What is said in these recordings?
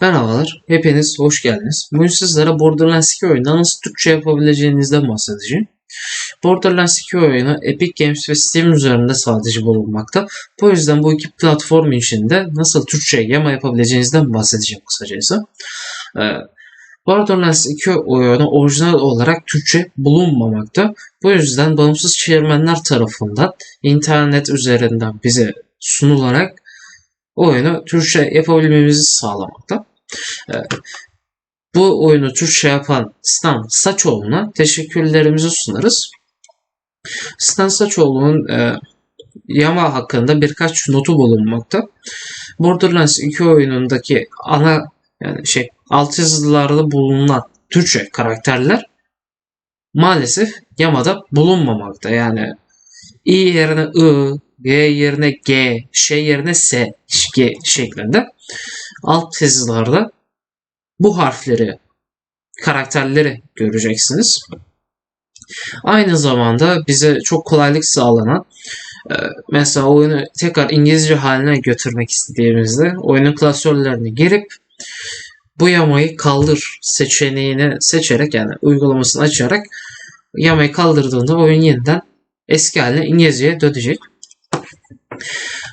Merhabalar, hepiniz hoş geldiniz. Bugün sizlere Borderlands 2 oyununda nasıl Türkçe yapabileceğinizden bahsedeceğim. Borderlands 2 oyunu Epic Games ve Steam üzerinde sadece bulunmakta. Bu yüzden bu iki platform içinde nasıl Türkçe yama yapabileceğinizden bahsedeceğim kısacası. Ee, Borderlands 2 oyunu orijinal olarak Türkçe bulunmamakta. Bu yüzden bağımsız çevirmenler tarafından internet üzerinden bize sunularak oyunu Türkçe yapabilmemizi sağlamakta. Ee, bu oyunu Türkçe yapan Stan Saçoğlu'na teşekkürlerimizi sunarız. Stan Saçoğlu'nun e, Yama hakkında birkaç notu bulunmakta. Borderlands 2 oyunundaki ana yani şey alt yazılarda bulunan Türkçe karakterler maalesef Yama'da bulunmamakta. Yani i yerine i, g yerine g, şey yerine s, g şeklinde alt yazılarda bu harfleri, karakterleri göreceksiniz. Aynı zamanda bize çok kolaylık sağlanan e, mesela oyunu tekrar İngilizce haline götürmek istediğimizde oyunun klasörlerini girip bu yamayı kaldır seçeneğini seçerek yani uygulamasını açarak yamayı kaldırdığında oyun yeniden eski haline İngilizceye dönecek.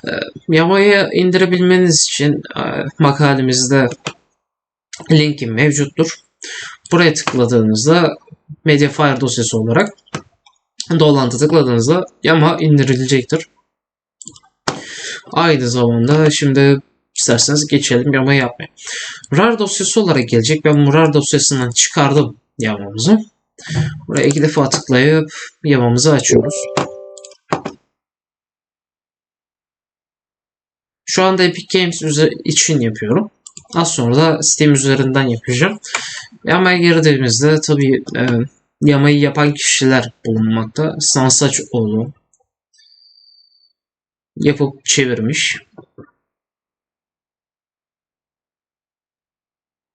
E, yamayı indirebilmeniz için e, makalemizde linki mevcuttur. Buraya tıkladığınızda Mediafire dosyası olarak dolantı tıkladığınızda yama indirilecektir. Aynı zamanda şimdi isterseniz geçelim yama yapmaya. RAR dosyası olarak gelecek. Ben bu RAR dosyasından çıkardım yamamızı. Buraya iki defa tıklayıp yamamızı açıyoruz. Şu anda Epic Games için yapıyorum. Az sonra da Steam üzerinden yapacağım. Yamaya girdiğimizde tabii e, yamayı yapan kişiler bulunmakta. Sansaçoğlu yapıp çevirmiş.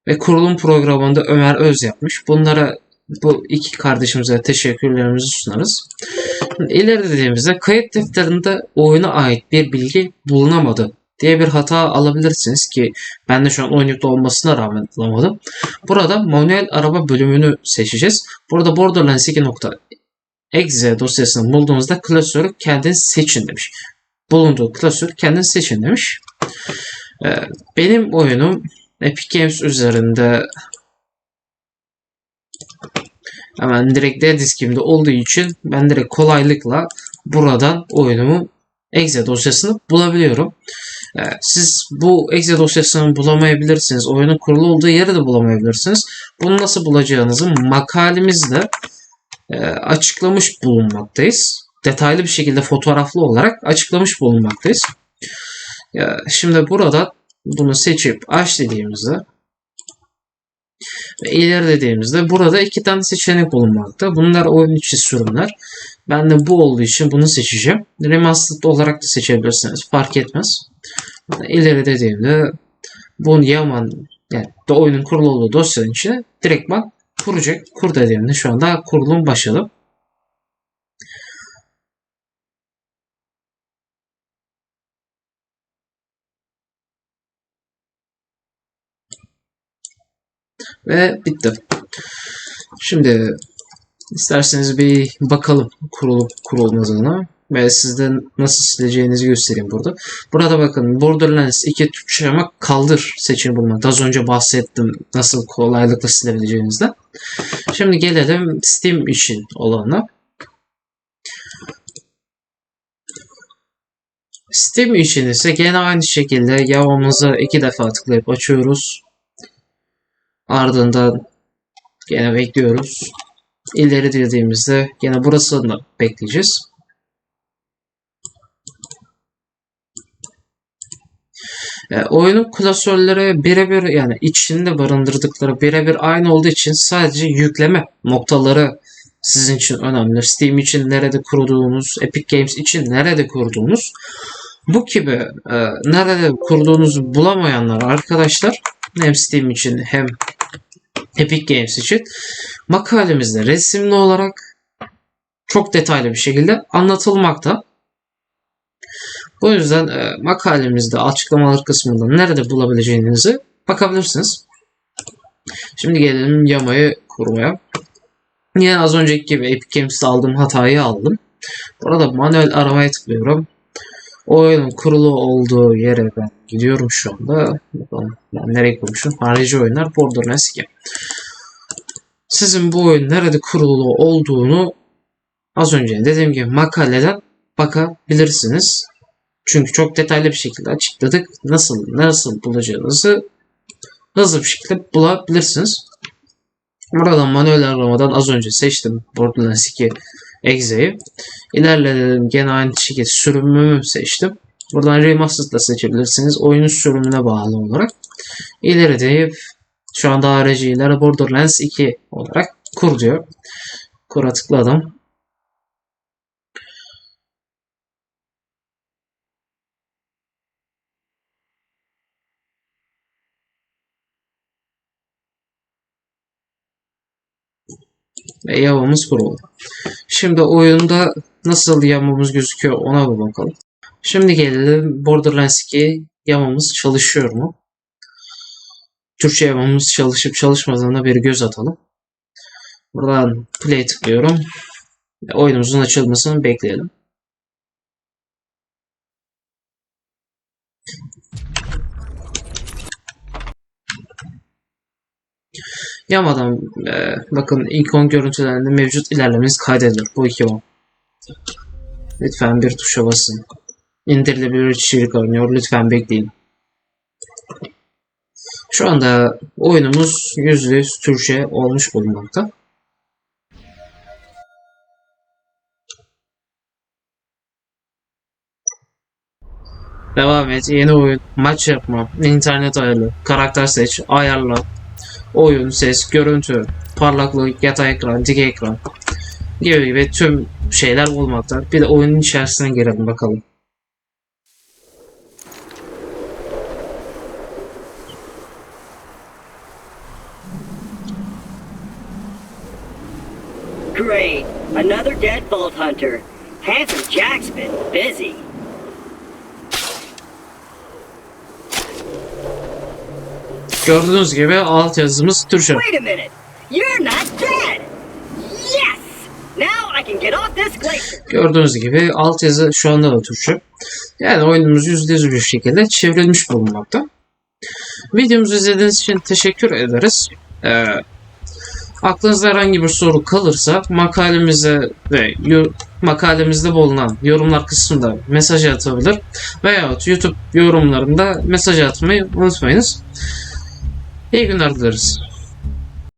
Ve kurulum programında Ömer Öz yapmış. Bunlara bu iki kardeşimize teşekkürlerimizi sunarız. İleri dediğimizde kayıt defterinde oyuna ait bir bilgi bulunamadı diye bir hata alabilirsiniz ki ben de şu an oynayıp olmasına rağmen bulamadım. Burada manuel araba bölümünü seçeceğiz. Burada Borderlands 2.exe dosyasını bulduğunuzda klasörü kendiniz seçin demiş. Bulunduğu klasör kendiniz seçin demiş. Ee, benim oyunum Epic Games üzerinde hemen direkt D diskimde olduğu için ben direkt kolaylıkla buradan oyunumu exe dosyasını bulabiliyorum. Ee, siz bu exe dosyasını bulamayabilirsiniz. Oyunun kurulu olduğu yeri de bulamayabilirsiniz. Bunu nasıl bulacağınızı makalemizde e, açıklamış bulunmaktayız. Detaylı bir şekilde fotoğraflı olarak açıklamış bulunmaktayız. Şimdi burada bunu seçip aç dediğimizde ve dediğimizde burada iki tane seçenek bulunmakta. Bunlar oyun içi sürümler. Ben de bu olduğu için bunu seçeceğim. Remastered olarak da seçebilirsiniz. Fark etmez. İleri dediğimde bunu Yaman yani de oyunun kurulu olduğu dosyanın içine direktman kuracak. Kur dediğimde şu anda kurulum başladı. Ve bitti. Şimdi isterseniz bir bakalım kurulup kurulmadığına ve sizden nasıl sileceğinizi göstereyim burada. Burada bakın Borderlands 2 Türkçe kaldır seçeneği bulmak. Az önce bahsettim nasıl kolaylıkla silebileceğinizden. Şimdi gelelim Steam için olana. Steam için ise gene aynı şekilde yavamızı iki defa tıklayıp açıyoruz. Ardından gene bekliyoruz. İleri dediğimizde gene burasını bekleyeceğiz. E, oyunun klasörleri birebir yani içinde barındırdıkları birebir aynı olduğu için sadece yükleme noktaları sizin için önemli. Steam için nerede kurduğunuz, Epic Games için nerede kurduğunuz bu gibi e, nerede kurduğunuzu bulamayanlar arkadaşlar hem Steam için hem Epic Games için makalemizde resimli olarak çok detaylı bir şekilde anlatılmakta. Bu yüzden e, makalemizde açıklamalar kısmında nerede bulabileceğinizi bakabilirsiniz. Şimdi gelelim yamayı kurmaya. Yine az önceki gibi Epic Games'te aldığım hatayı aldım. Burada manuel aramaya tıklıyorum. Oyunun kurulu olduğu yere ben gidiyorum şu anda. Bakalım ben nereye kurmuşum? Harici oyunlar Borderlands 2. Sizin bu oyun nerede kurulu olduğunu az önce dediğim gibi makaleden bakabilirsiniz. Çünkü çok detaylı bir şekilde açıkladık. Nasıl nasıl bulacağınızı hızlı bir şekilde bulabilirsiniz. Buradan manuel aramadan az önce seçtim Borderlands 2 Exe'yi. İlerledim gene aynı şekilde sürümümü seçtim. Buradan Remastered da seçebilirsiniz. Oyunun sürümüne bağlı olarak. İleri deyip şu anda aracıyla Borderlands 2 olarak kur diyor. Kura tıkladım. Ve yavamız kuruldu. Şimdi oyunda nasıl yamamız gözüküyor ona bir bakalım. Şimdi gelelim Borderlands 2 yamamız çalışıyor mu? Türkçe yamamız çalışıp çalışmadığına bir göz atalım. Buradan play tıklıyorum. Ve oyunumuzun açılmasını bekleyelim. Yamadan e, bakın ikon görüntülerinde mevcut ilerlemeniz kaydedilir. Bu iki o. Lütfen bir tuşa basın. İndirilebilir içerik oynuyor. Lütfen bekleyin. Şu anda oyunumuz %100 Türkçe olmuş bulunmakta. Devam et. Yeni oyun. Maç yapma. internet ayarlı. Karakter seç. Ayarla. Oyun, ses, görüntü, parlaklık, yatay ekran, dik ekran gibi gibi tüm şeyler bulmakta. Bir de oyunun içerisine girelim bakalım. Great. Another deadbolt hunter. Handsome Jack's been busy. Gördüğünüz gibi alt yazımız Türkçe. Wait a minute. You're not dead. Yes. Now I can get off this glacier. Gördüğünüz gibi alt yazı şu anda da Türkçe. Yani oyunumuz %100 bir şekilde çevrilmiş bulunmakta. Videomuzu izlediğiniz için teşekkür ederiz. Ee, aklınızda herhangi bir soru kalırsa makalemize ve makalemizde bulunan yorumlar kısmında mesaj atabilir veyahut YouTube yorumlarında mesaj atmayı unutmayınız. İyi günler dileriz.